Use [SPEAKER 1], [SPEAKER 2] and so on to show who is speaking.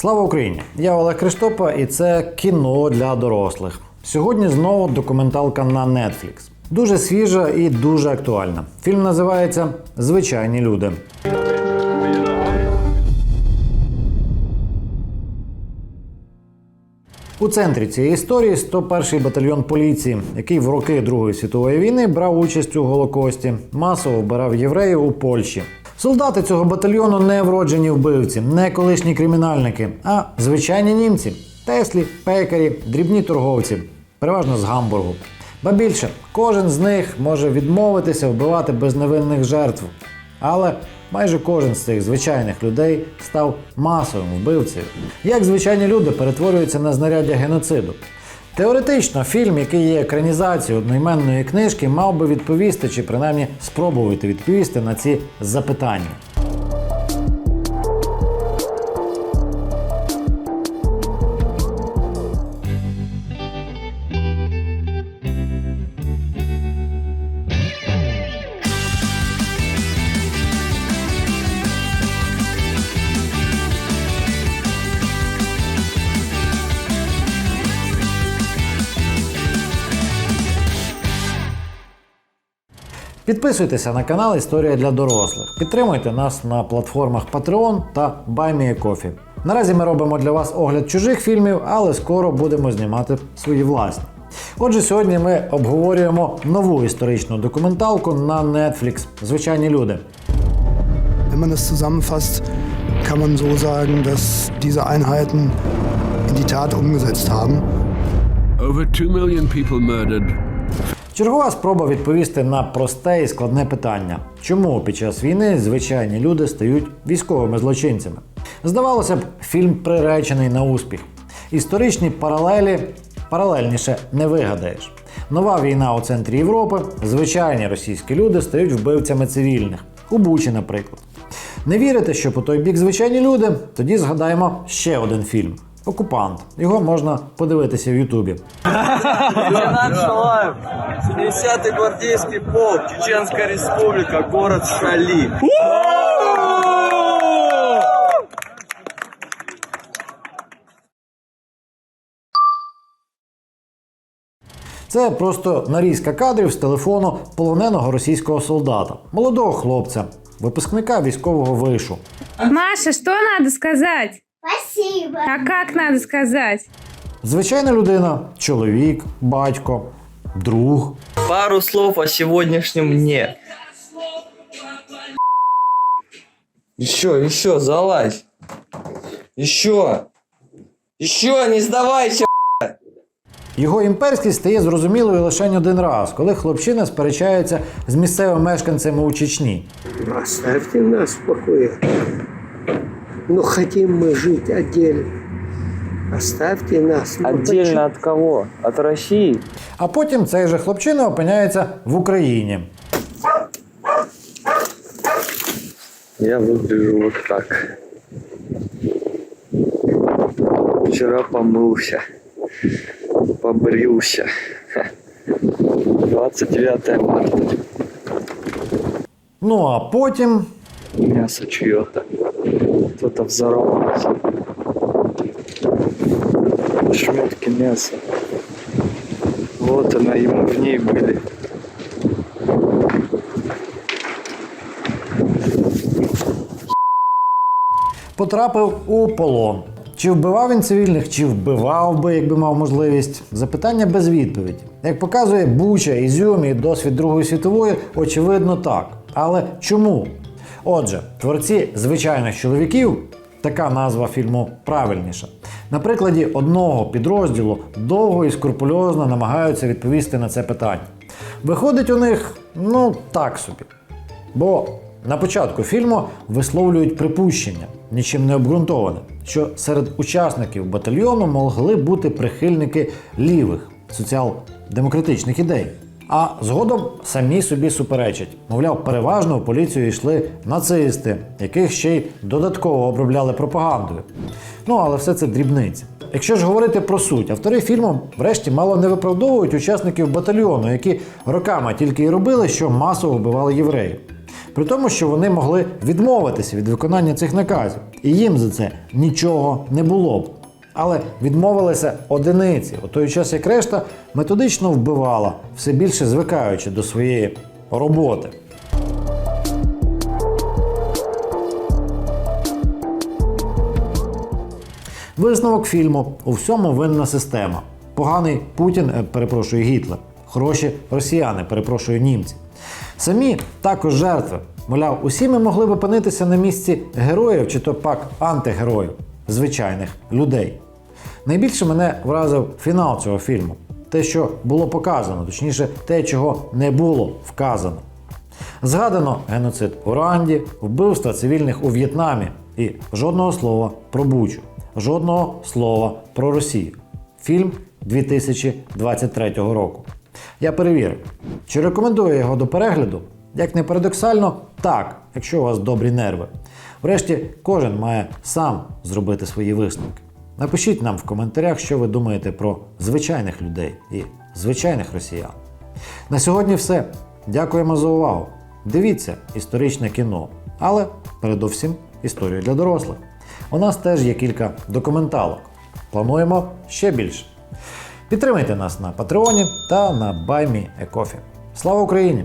[SPEAKER 1] Слава Україні! Я Олег Криштопа, і це кіно для дорослих. Сьогодні знову документалка на Netflix. Дуже свіжа і дуже актуальна. Фільм називається Звичайні люди. У центрі цієї історії 101-й батальйон поліції, який в роки Другої світової війни брав участь у Голокості, масово вбирав євреїв у Польщі. Солдати цього батальйону не вроджені вбивці, не колишні кримінальники, а звичайні німці, теслі, пекарі, дрібні торговці, переважно з Гамбургу. Ба більше, кожен з них може відмовитися вбивати безневинних жертв. Але майже кожен з цих звичайних людей став масовим вбивцею. Як звичайні люди перетворюються на знаряддя геноциду? Теоретично, фільм, який є екранізацією одноіменної книжки, мав би відповісти чи принаймні спробувати відповісти на ці запитання. Підписуйтеся на канал Історія для дорослих. Підтримуйте нас на платформах Patreon та BuyMeACoffee. Наразі ми робимо для вас огляд чужих фільмів, але скоро будемо знімати свої власні. Отже, сьогодні ми обговорюємо нову історичну документалку на Netflix Звичайні люди.
[SPEAKER 2] Wenn man das zusammenfasst, kann man so sagen, dass diese Einheiten in die Tat umgesetzt haben.
[SPEAKER 3] Over 2 million people murdered,
[SPEAKER 1] Чергова спроба відповісти на просте і складне питання: чому під час війни звичайні люди стають військовими злочинцями? Здавалося б, фільм приречений на успіх. Історичні паралелі паралельніше не вигадаєш. Нова війна у центрі Європи, звичайні російські люди стають вбивцями цивільних. У Бучі, наприклад. Не вірите, що по той бік звичайні люди? Тоді згадаємо ще один фільм Окупант. Його можна подивитися в Ютубі.
[SPEAKER 4] Лейтенант Шалаев, 70-й гвардейский полк, Чеченская республика, город Шали.
[SPEAKER 1] Це просто нарізка кадрів з телефону полоненого російського солдата, молодого хлопця, випускника військового вишу.
[SPEAKER 5] Маша, что надо сказать?
[SPEAKER 6] Спасибо.
[SPEAKER 5] А как надо сказать?
[SPEAKER 1] Звичайна людина, чоловік, батько, друг.
[SPEAKER 4] Пару слов о сегодняшнем мне. Еще, еще, залазь. Еще. Еще, не сдавайся.
[SPEAKER 1] Його імперськість стає зрозумілою лише один раз, коли хлопчина сперечається з місцевими мешканцями у Чечні.
[SPEAKER 7] Оставьте нас в. Ну, хотим мы жить отдельно. Оставьте нас. Ну,
[SPEAKER 4] Отдельно от кого? От России?
[SPEAKER 1] А потім цей же хлопчина опиняється в Україні.
[SPEAKER 4] Я выгляжу вот так. Вчера помылся. Побрился. Ха. 29 марта.
[SPEAKER 1] Ну а потім
[SPEAKER 4] Мясо чье-то. Кто-то взорвался. Шметки мяса. Вот она, ему в ней были.
[SPEAKER 1] потрапив у полон. Чи вбивав він цивільних, чи вбивав би, якби мав можливість? Запитання без відповіді. Як показує Буча, Ізюм і досвід Другої світової, очевидно так. Але чому? Отже, творці звичайних чоловіків, така назва фільму правильніша. На прикладі одного підрозділу довго і скрупульозно намагаються відповісти на це питання. Виходить у них, ну так собі. Бо на початку фільму висловлюють припущення, нічим не обґрунтоване, що серед учасників батальйону могли бути прихильники лівих соціал-демократичних ідей. А згодом самі собі суперечать. Мовляв, переважно в поліцію йшли нацисти, яких ще й додатково обробляли пропагандою. Ну але все це дрібниці. Якщо ж говорити про суть, автори фільму врешті мало не виправдовують учасників батальйону, які роками тільки й робили, що масово вбивали євреїв. При тому, що вони могли відмовитися від виконання цих наказів, і їм за це нічого не було б. Але відмовилися одиниці, у той час як решта методично вбивала, все більше звикаючи до своєї роботи. Висновок фільму у всьому винна система. Поганий Путін, е, перепрошую, Гітлер. Хороші росіяни, перепрошую, німці. Самі також жертви. Мовляв, усі ми могли б опинитися на місці героїв чи то пак антигероїв, звичайних людей. Найбільше мене вразив фінал цього фільму. Те, що було показано, точніше, те, чого не було вказано. Згадано геноцид в Уранді, вбивства цивільних у В'єтнамі і жодного слова про Бучу, жодного слова про Росію. Фільм 2023 року. Я перевірив, чи рекомендую його до перегляду. Як не парадоксально, так, якщо у вас добрі нерви. Врешті, кожен має сам зробити свої висновки. Напишіть нам в коментарях, що ви думаєте про звичайних людей і звичайних росіян. На сьогодні все. Дякуємо за увагу. Дивіться історичне кіно, але передовсім історію для дорослих. У нас теж є кілька документалок. Плануємо ще більше. Підтримайте нас на Патреоні та на BuyMeACoffee. Слава Україні!